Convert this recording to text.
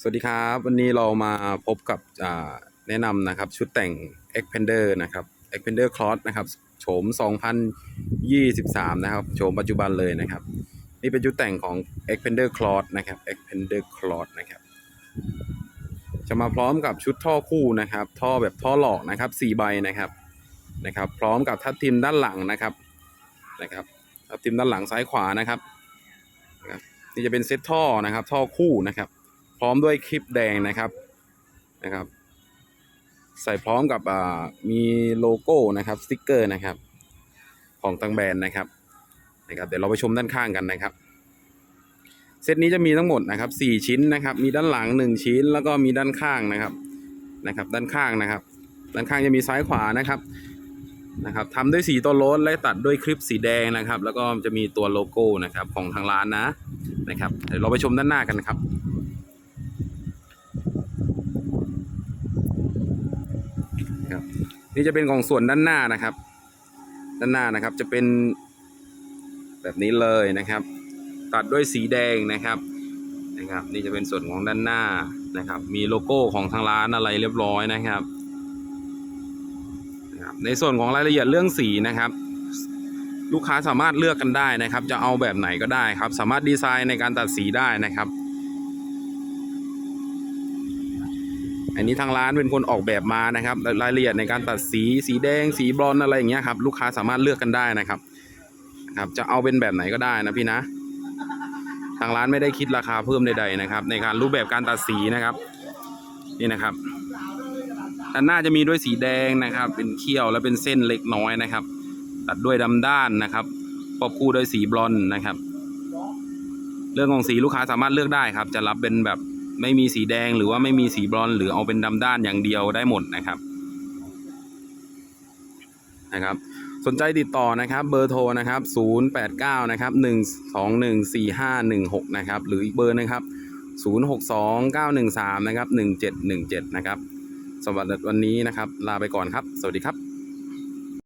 สวัสดีครับ วันนี้เรามาพบกับแนะนำนะครับ ชุดแต่ง Expander นะครับ Expander Cross นะครับโฉม 2023 นะครับโฉมปัจจุบันเลยนะครับ นี่เป็นชุดแต่งของ Expander Cross นะครับ Expander Cross นะครับ จะมาพร้อมกับชุดท่อคู่นะครับ ท่อแบบท่อหลอกนะครับ4ใบนะครับนะครับ พร้อมกับทับทิมด้านหลังนะครับนะครับทับทิมด้านหลังซ้ายขวานะครับนะครับนี่จะเป็นเซตท่อนะครับ ท่อคู่นะครับ พร้อมด้วยคลิปแดงนะครับนะครับ ใส่พร้อมกับอ่ามีโลโก้นะครับสติกเกอร์นะครับ ของตังแบรนด์นะครับนะครับ เดี๋ยวเราไปชมด้านข้างกันนะครับ เซตนี้จะมีทั้งหมดนะครับสี่ชิ้นนะครับ มีด้านหลังหนึ่งชิ้น แล้วก็มีด้านข้างนะครับนะครับ ด้านข้างนะครับ ด้านข้างจะมีซ้ายขวานะครับนะครับทำด้วยสีตัวโรสและตัดด้วยคลิปสีแดงนะครับ แล้วก็จะมีตัวโลโก้นะครับของทางร้านนะนะครับ เดี๋ยวเราไปชมด้านหน้ากันนะครับ ครับ นี่จะเป็นของส่วนด้านหน้านะครับ ด้านหน้านะครับจะเป็นแบบนี้เลยนะครับ ตัดด้วยสีแดงนะครับนะครับ นี่จะเป็นส่วนของด้านหน้านะครับ มีโลโก้ของทางร้านอะไรเรียบร้อยนะครับนะครับ ในส่วนของรายละเอียดเรื่องสีนะครับลูกค้าสามารถเลือกกันได้นะครับ จะเอาแบบไหนก็ได้ครับ สามารถดีไซน์ในการตัดสีได้นะครับ อันนี้ทางร้านเป็นคนออกแบบมานะครับ รายละเอียดในการตัดสีสีแดงสีบรอนอะไรอย่างเงี้ยครับลูกค้าสามารถเลือกกันได้นะครับครับจะเอาเป็นแบบไหนก็ได้นะพี่นะ ทางร้านไม่ได้คิดราคาเพิ่มใดๆนะครับ ในการรูปแบบการตัดสีนะครับ นี่นะครับด้านหน้าจะมีด้วยสีแดงนะครับ เป็นเขี้ยวและเป็นเส้นเล็กน้อยนะครับ ตัดด้วยดำด้านนะครับควบคู่ด้วยสีบรอนนะครับ เรื่องของสีลูกค้าสามารถเลือกได้ครับ จะรับเป็นแบบ ไม่มีสีแดงหรือว่าไม่มีสีบรอนหรือเอาเป็นดำด้านอย่างเดียวได้หมดนะครับนะครับ สนใจติดต่อนะครับเบอร์โทรนะครับ 089 นะครับ 1214516 นะครับ หรืออีกเบอร์นะครับ 062913 นะครับ 1717 นะครับสำหรับวันนี้นะครับ ลาไปก่อนครับ สวัสดีครับ